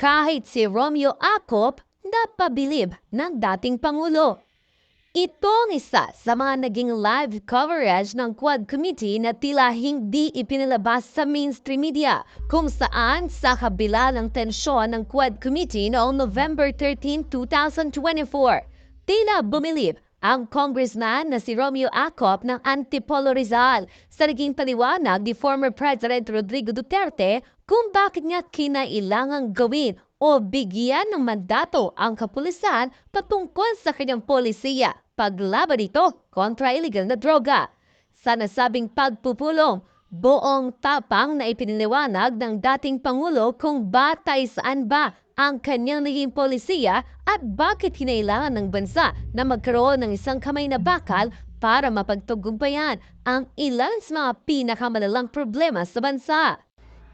kahit si Romeo Acop napabilib ng dating Pangulo. Ito ang isa sa mga naging live coverage ng Quad Committee na tila hindi ipinalabas sa mainstream media kung saan sa kabila ng tensyon ng Quad Committee noong November 13, 2024, tila bumilib ang congressman na si Romeo Acop ng Antipolo Rizal sa naging paliwanag ni former President Rodrigo Duterte kung bakit niya kinailangang gawin o bigyan ng mandato ang kapulisan patungkol sa kanyang polisiya paglaban ito kontra illegal na droga. Sa nasabing pagpupulong, buong tapang na ipiniliwanag ng dating Pangulo kung batay saan ba ang kanyang naging polisiya at bakit kinailangan ng bansa na magkaroon ng isang kamay na bakal para mapagtagumpayan ang ilan sa mga pinakamalalang problema sa bansa.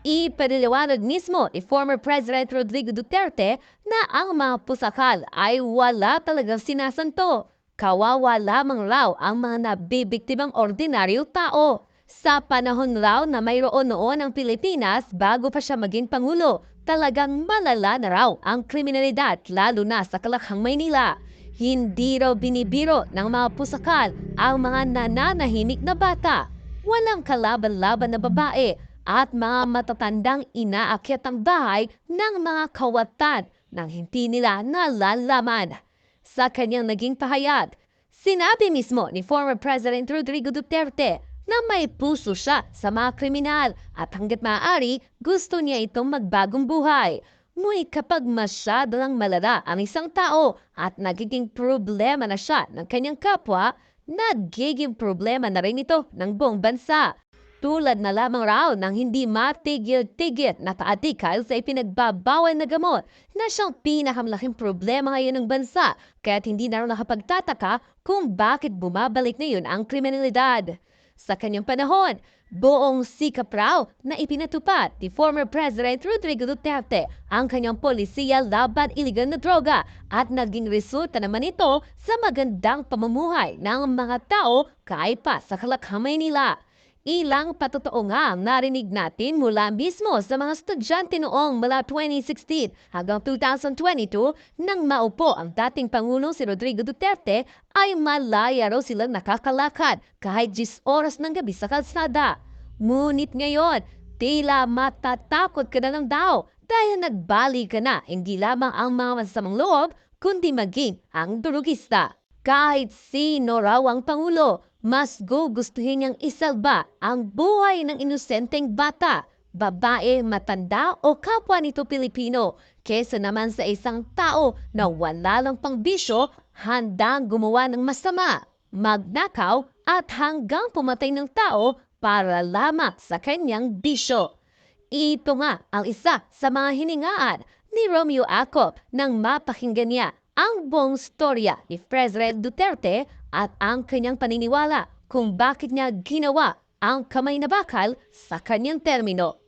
Ipiniliwanag mismo ni former President Rodrigo Duterte na ang mga pusakal ay wala talagang sinasanto. Kawawa lamang raw ang mga nabibiktimang ordinaryo tao. Sa panahon raw na mayroon noon ang Pilipinas bago pa siya maging Pangulo, talagang malala na raw ang kriminalidad lalo na sa Kalakhang Maynila. Hindi raw binibiro ng mga pusakal ang mga nananahimik na bata. Walang kalaban-laban na babae at mga matatandang inaakyat ang bahay ng mga kawatan nang hindi nila nalalaman. Sa kanyang naging pahayag, sinabi mismo ni former President Rodrigo Duterte na may puso siya sa mga kriminal at hanggat maaari gusto niya itong magbagong buhay. Ngunit kapag masyado lang malala ang isang tao at nagiging problema na siya ng kanyang kapwa, nagiging problema na rin ito ng buong bansa. Tulad na lamang raw ng hindi matigil-tigit na paatikal sa ipinagbabawal na gamot na siyang pinakamalaking problema ngayon ng bansa kaya't hindi na raw nakapagtataka kung bakit bumabalik na yun ang kriminalidad. Sa kanyang panahon, buong sikap raw na ipinatupad ni former President Rodrigo Duterte ang kanyang polisiya laban iligal na droga at naging resulta naman ito sa magandang pamumuhay ng mga tao kahit pa sa Kalakhang Maynila. Ilang patotoo nga narinig natin mula mismo sa mga estudyante noong mula 2016 hanggang 2022 nang maupo ang dating Pangulong si Rodrigo Duterte ay malaya raw silang nakakalakad kahit 10 oras ng gabi sa kalsada. Ngunit ngayon, tila matatakot ka na lang daw dahil nagbali ka na hindi lamang ang mga masamang loob kundi maging ang durugista. Kahit sino raw ang Pangulo, mas gugustuhin niyang isalba ang buhay ng inosenteng bata, babae, matanda o kapwa nito Pilipino kesa naman sa isang tao na wala lang pang bisyo, handang gumawa ng masama, magnakaw at hanggang pumatay ng tao para lamang sa kanyang bisyo. Ito nga ang isa sa mga hiningaan ni Romeo Acop nang mapakinggan niya ang buong storya ni President Duterte at ang kanyang paniniwala kung bakit niya ginawa ang kamay na bakal sa kanyang termino.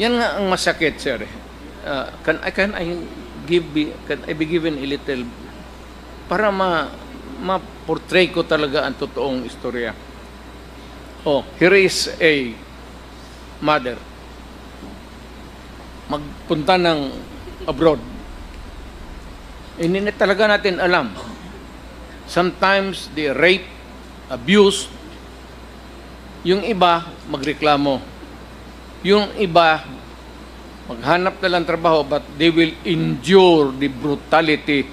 Yan nga ang masakit, sir. Uh, can, I, can I give be, can I be given a little para ma ma-portray ko talaga ang totoong istorya. Oh, here is a mother. Magpunta ng abroad. Hindi na talaga natin alam. Sometimes they rape, abuse. Yung iba, magreklamo. Yung iba, maghanap na lang trabaho but they will endure the brutality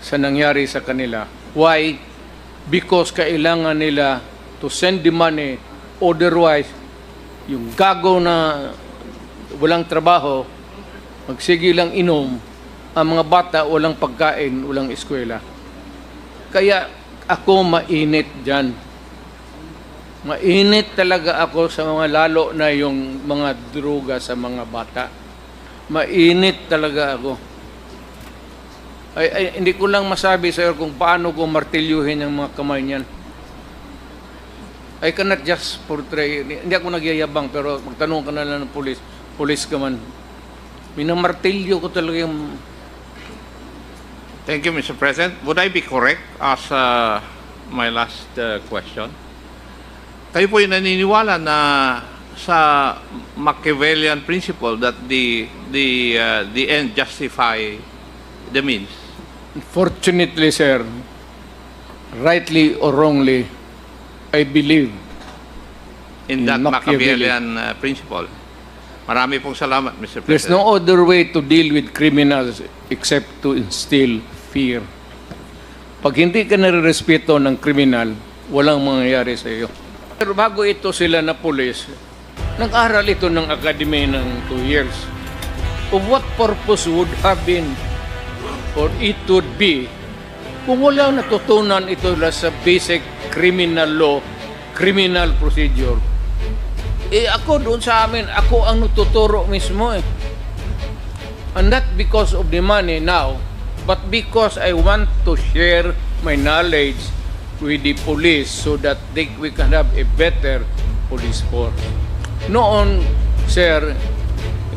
sa nangyari sa kanila. Why? Because kailangan nila to send the money otherwise yung gago na walang trabaho magsige lang inom ang mga bata walang pagkain, walang eskwela. Kaya ako mainit dyan. Mainit talaga ako sa mga lalo na yung mga droga sa mga bata. Mainit talaga ako. Ay, ay, hindi ko lang masabi sa iyo kung paano ko martilyuhin ang mga kamay niyan. I cannot just portray, hindi ako nagyayabang pero magtanong ka na lang ng pulis, pulis ka man. Minamartilyo ko talaga yung... Thank you, Mr. President. Would I be correct as uh, my last uh, question? Kayo po yung naniniwala na sa Machiavellian principle that the the uh, the end justify the means. Fortunately, sir, rightly or wrongly, I believe In In that Machiavelli. Machiavellian uh, principle. Marami pong salamat, Mr. there's President. no other way to deal with criminals except to instill fear. Pag hindi ka nare-respeto ng kriminal, walang mangyayari sa iyo. Pero bago ito sila na pulis, nag-aral ito ng academy ng two years. Of what purpose would have been or it would be kung wala natutunan ito sa basic criminal law, criminal procedure. Eh ako doon sa amin, ako ang nututuro mismo eh. And not because of the money now, but because I want to share my knowledge with the police so that they, we can have a better police force. Noon, sir,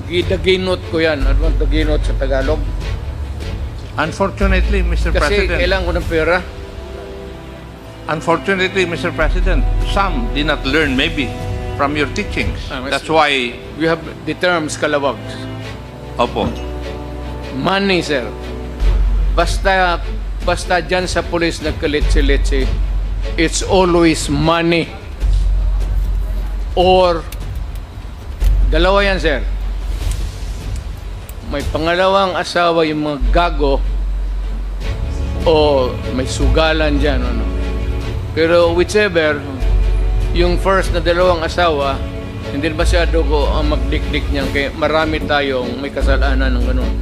gidaginot ko yan. Ano ang daginot sa Tagalog? Unfortunately, Mr. Kasi President, kailangan ko ng pera. unfortunately, Mr. President, some did not learn maybe from your teachings. Ah, That's why, We have the terms kalawag. opo, Money, sir. Basta, basta dyan sa police nagkalitsi-litsi, it's always money. Or, dalawa yan, sir. May pangalawang asawa yung mga gago o may sugalan dyan, ano. Pero whichever, yung first na dalawang asawa, hindi masyado ko ang magdikdik niyan kaya marami tayong may kasalanan ng ganun.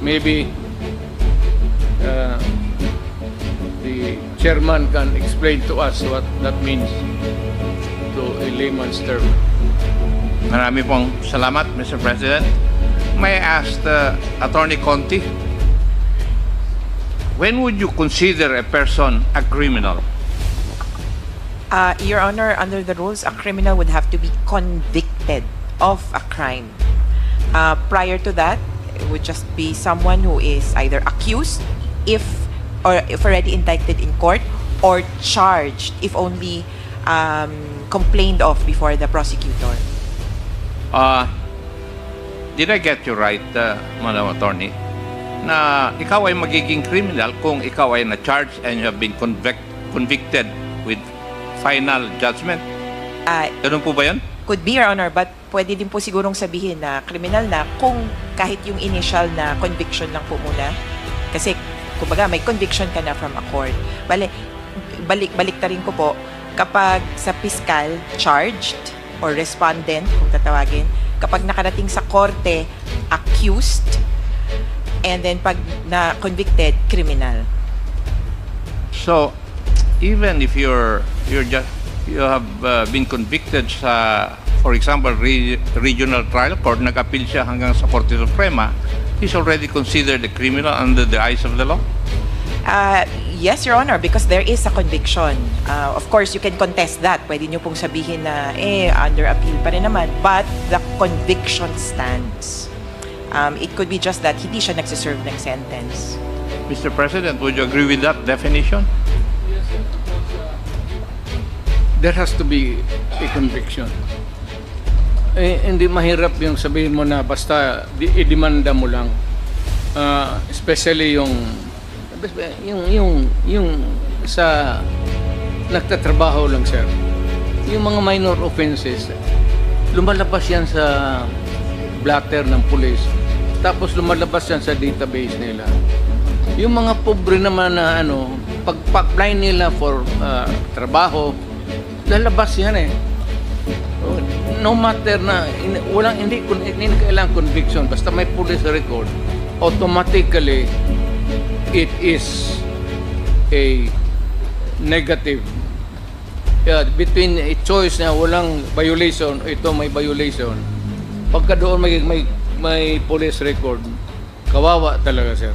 Maybe uh, the chairman can explain to us what that means to a layman's term. marami pong salamat, Mr. President. May I ask the Attorney Conti, when would you consider a person a criminal? Uh, Your Honor, under the rules, a criminal would have to be convicted of a crime. Uh, prior to that, it would just be someone who is either accused, if or if already indicted in court, or charged if only um, complained of before the prosecutor. Uh, did I get you right, uh, Madam Attorney? Na ikaw ay magiging criminal kung ikaw ay na-charge and you have been convict, convicted with final judgment. Uh, Ganun po ba yan? could be, Your Honor, but pwede din po sigurong sabihin na criminal na kung kahit yung initial na conviction lang po muna. Kasi, kumbaga, may conviction ka na from a court. Bale, balik, balik rin ko po, kapag sa fiscal charged or respondent, kung tatawagin, kapag nakarating sa korte, accused, and then pag na convicted, criminal. So, even if you're you're just you have uh, been convicted sa for example re- regional trial court nag-appeal siya hanggang sa Korte Suprema he's already considered a criminal under the eyes of the law Uh, yes, Your Honor, because there is a conviction. Uh, of course, you can contest that. Pwede nyo pong sabihin na, eh, under appeal pa rin naman. But the conviction stands. Um, it could be just that hindi siya nagsiserve ng sentence. Mr. President would you agree with that definition There has to be a conviction. Eh, hindi mahirap yung sabihin mo na basta idemanda mo lang. Ah, especially yung yung yung yung sa nagtatrabaho lang sir. Yung mga minor offenses, lumalabas yan sa blatter ng police. Tapos lumalabas yan sa database nila. Yung mga pobre naman na ano, pag apply nila for ah, trabaho, lalabas yan eh. No matter na, in, walang, hindi, hindi na kailangan conviction, basta may police record, automatically, it is a negative. Yeah, between a choice na walang violation, ito may violation, pagka doon may, may, may police record, kawawa talaga, sir.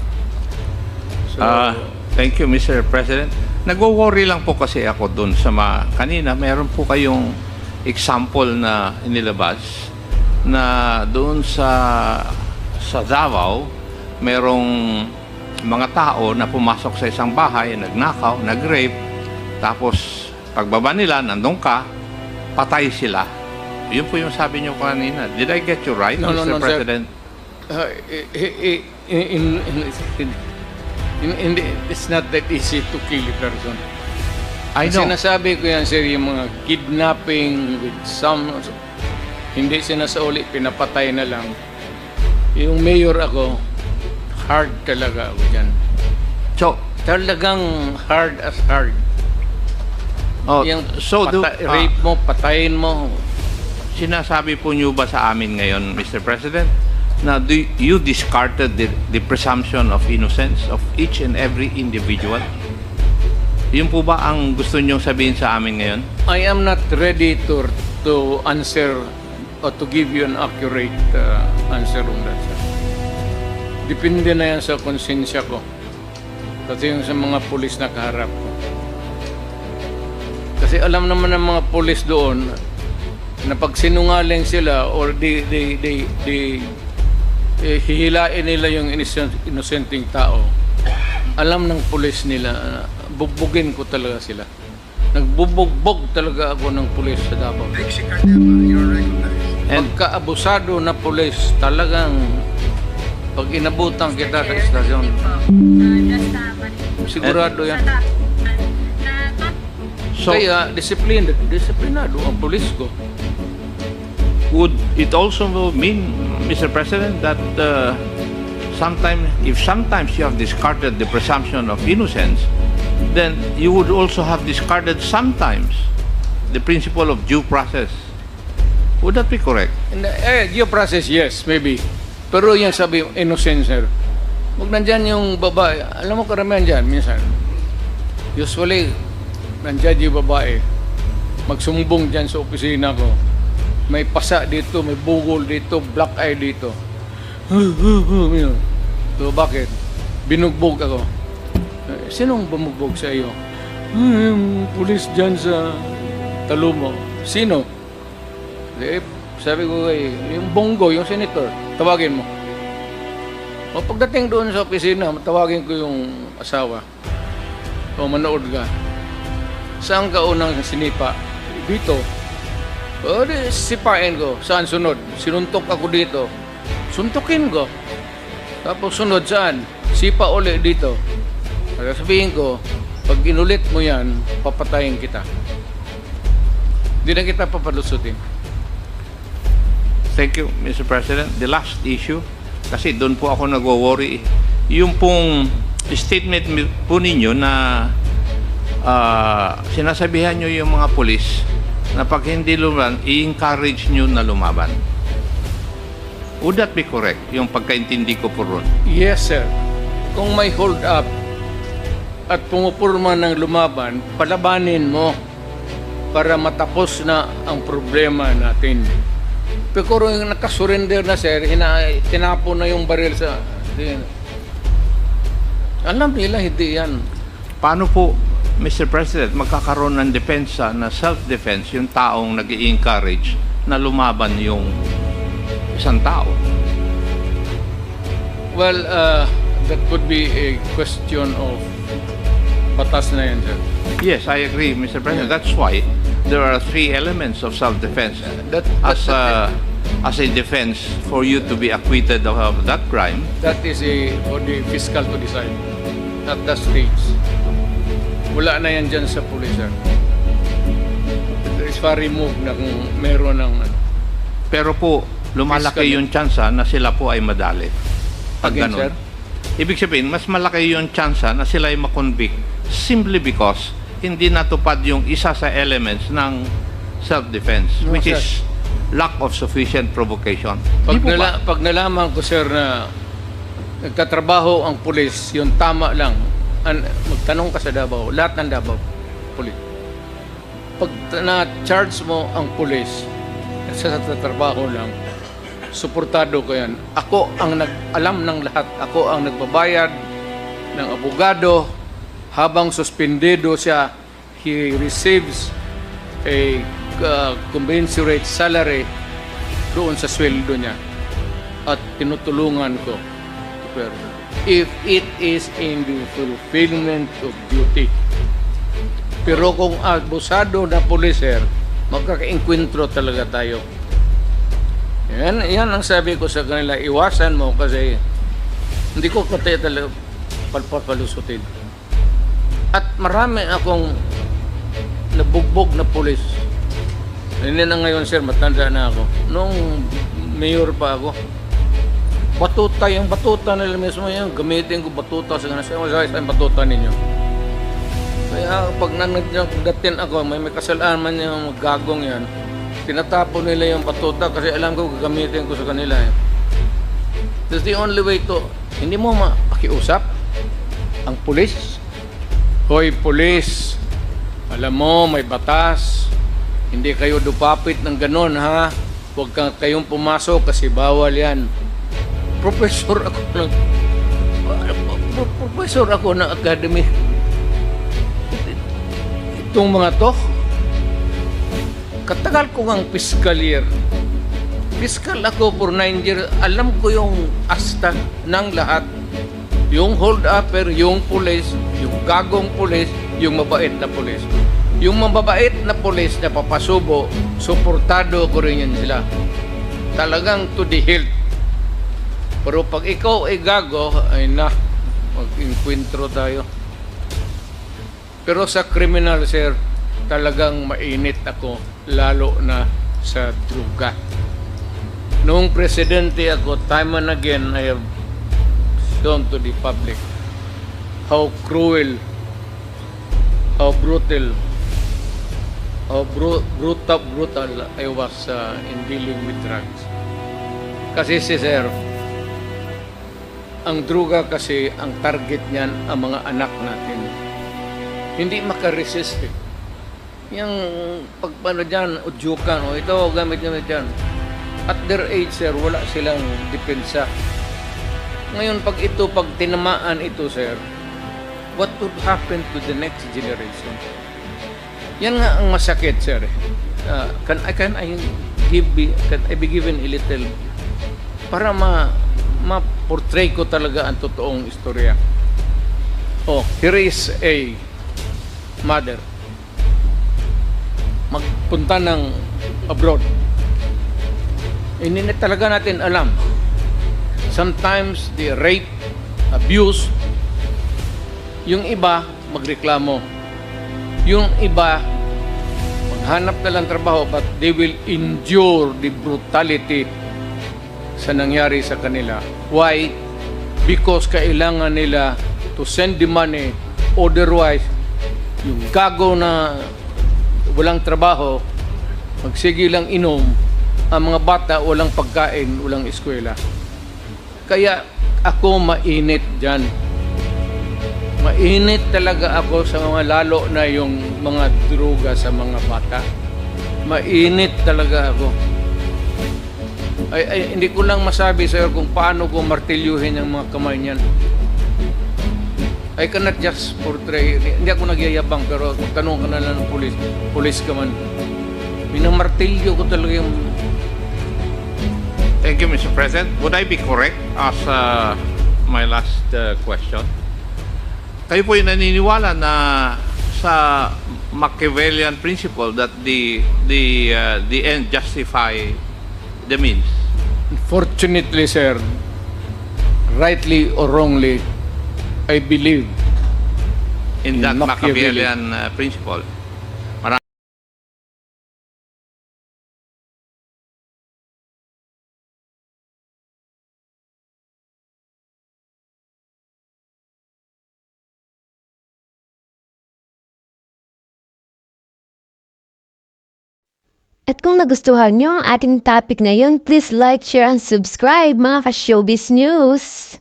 So, Ah, thank you, Mr. President. Nagwo-worry lang po kasi ako doon sa mga, kanina meron po kayong example na inilabas na doon sa sa Davao, merong mga tao na pumasok sa isang bahay, nagnakaw, nag-rape, tapos pagbaba nila, nandun ka, patay sila. Yun po yung sabi niyo kanina. Did I get you right, No, no, Mr. no, sir. President? Uh, i- i- in, in, in, in, in, it's not that easy to kill a person. I know. Sinasabi ko yan, sir, yung mga kidnapping with some, hindi sinasauli, pinapatay na lang. Yung mayor ako, hard talaga ako dyan. So, Talagang hard as hard. oh, yung so do, pata- ah, rape mo, patayin mo. sinasabi po niyo ba sa amin ngayon, Mr. President, na do you discarded the, the presumption of innocence of each and every individual? Yun po ba ang gusto niyong sabihin sa amin ngayon? I am not ready to to answer or to give you an accurate uh, answer on that. Depende na yan sa konsensya ko. Kasi yung sa mga pulis na kaharap ko. Kasi alam naman ng mga pulis doon na pag sinungaling sila or di di di di eh, hihilain nila yung innocent, innocenteng tao. Alam ng pulis nila, na bugbugin ko talaga sila. Nagbubugbog talaga ako ng pulis sa Davao. And Pagka-abusado na pulis, talagang pag inabutan kita sa istasyon, sigurado yan. so, Kaya disciplined, disiplinado ang pulis ko. would it also mean, Mr. President, that uh, sometimes, if sometimes you have discarded the presumption of innocence, then you would also have discarded sometimes the principle of due process. Would that be correct? And, eh, due process, yes, maybe. Pero yung sabi, innocent, sir. Huwag nandyan yung babae. Alam mo, karamihan dyan, minsan. Usually, nandyan yung babae. Magsumbong dyan sa opisina ko. May pasa dito, may bugol dito, black eye dito. So, bakit? Binugbog ako. Eh, Sinong bumugbog sa iyo? "Ah, Yung pulis dyan sa Talumo. Sino? Eh, sabi ko kay, yung Bongo, yung senator, tawagin mo. O pagdating doon sa opisina, tawagin ko yung asawa. O manood ka. Saan ka unang sinipa? Dito. O di, sipain ko. Saan sunod? Sinuntok ako dito. Suntukin ko. Tapos sunod saan? Sipa uli dito. Sabihin ko, pag inulit mo yan, papatayin kita. Hindi na kita papalusutin. Thank you, Mr. President. The last issue, kasi doon po ako nagwo-worry. Yung pong statement po ninyo na ah, sinasabihan nyo yung mga polis na pag hindi lumaban, i-encourage nyo na lumaban. Would that be correct? Yung pagkaintindi ko po ron. Yes, sir. Kung may hold up at pumupurma ng lumaban, palabanin mo para matapos na ang problema natin. Pero yung nakasurrender na, sir, hina, tinapon na yung baril sa... Din. Alam nila, hindi yan. Paano po, Mr. President, magkakaroon ng depensa na self-defense yung taong nag encourage na lumaban yung isang tao? Well, uh, that could be a question of batas na yan, sir. Yes, I agree, Mr. President. That's why there are three elements of self-defense. That, As a, as a defense for you to be acquitted of that crime, that is a, for the fiscal to decide at the stage. Wala na yan dyan sa pulis, sir. It's far removed na kung meron ng ano. pero po, lumalaki yung tsansa na sila po ay madali. Pag Again, ganun. sir? Ibig sabihin, mas malaki yung tsansa na sila ay makonvict simply because hindi natupad yung isa sa elements ng self-defense, No, which sir. is lack of sufficient provocation. Pag, nala, pag nalaman ko, sir, na nagtatrabaho ang pulis, yung tama lang, an, magtanong ka sa Davao, lahat ng Davao, pulis. Pag na-charge mo ang pulis, sa trabaho lang, suportado ko yan. Ako ang nag-alam ng lahat. Ako ang nagbabayad ng abogado habang suspendido siya, he receives a uh, commensurate salary doon sa sweldo niya. at tinutulungan ko. Pero if it is in the fulfillment of duty. Pero kung abusado na pulis, sir, magkaka-enkwentro talaga tayo. Yan, yan ang sabi ko sa kanila, iwasan mo kasi hindi ko kataya talaga palpapalusutin. At marami akong nabugbog na pulis. Hindi na ngayon sir, matanda na ako. Nung mayor pa ako, batuta, yung batuta nila mismo yan, gamitin ko batuta sa ganun. Siya, masakit sa batuta ninyo. Kaya pag nanagdatin ako, may may kasalaan man yung gagong yan, tinatapon nila yung batuta kasi alam ko gagamitin ko sa kanila eh. That's the only way to, hindi mo mapakiusap ang pulis. Hoy, pulis, alam mo, may batas. Hindi kayo dupapit ng ganon, ha? Huwag kang kayong pumasok kasi bawal yan. Professor ako ng... Pro- Professor ako ng academy. Itong mga to, katagal ko ng fiscal year. Fiscal ako for 9 years. Alam ko yung asta ng lahat. Yung hold upper, yung police, gagong police, yung mabait na police. Yung mababait na police na papasubo, suportado ko rin yan sila. Talagang to the hilt. Pero pag ikaw ay gago, ay na, mag-inkwentro tayo. Pero sa criminal, sir, talagang mainit ako, lalo na sa druga. Noong presidente ako, time and again, I have shown to the public how cruel, how brutal, how bru- brutal, brutal I was uh, in dealing with drugs. Kasi si sir, ang druga kasi, ang target niyan, ang mga anak natin. Hindi makaresist eh. Yung pagpano dyan, udyukan, o ito, gamit nyo dyan. At their age, sir, wala silang depensa. Ngayon, pag ito, pag tinamaan ito, sir, what would happen to the next generation? Yan nga ang masakit, sir. Uh, can, I, can I give, be- can I be given a little para ma ma-portray ko talaga ang totoong istorya. Oh, here is a mother. Magpunta ng abroad. Hindi na talaga natin alam. Sometimes the rape, abuse, yung iba magreklamo. Yung iba maghanap na lang trabaho but they will endure the brutality sa nangyari sa kanila. Why? Because kailangan nila to send the money otherwise yung gago na walang trabaho magsige lang inom ang mga bata walang pagkain, walang eskwela. Kaya ako mainit dyan. Mainit talaga ako sa mga lalo na yung mga droga sa mga bata. Mainit talaga ako ay, ay hindi ko lang masabi sir kung paano ko martilyuhin ang mga kamay niyan. I cannot just portray, hindi ako nagyayabang pero tanong ka na lang ng pulis, pulis ka man. Minamartilyo ko talaga yung Thank you, Mr. President. Would I be correct as uh, my last uh, question? Kayo po yung naniniwala na sa Machiavellian principle that the the uh, the end justify the means. Fortunately, sir, rightly or wrongly, I believe In In that Machiavelli. Machiavellian uh, principle. At kung nagustuhan nyo ang ating topic ngayon, please like, share, and subscribe mga ka-showbiz news!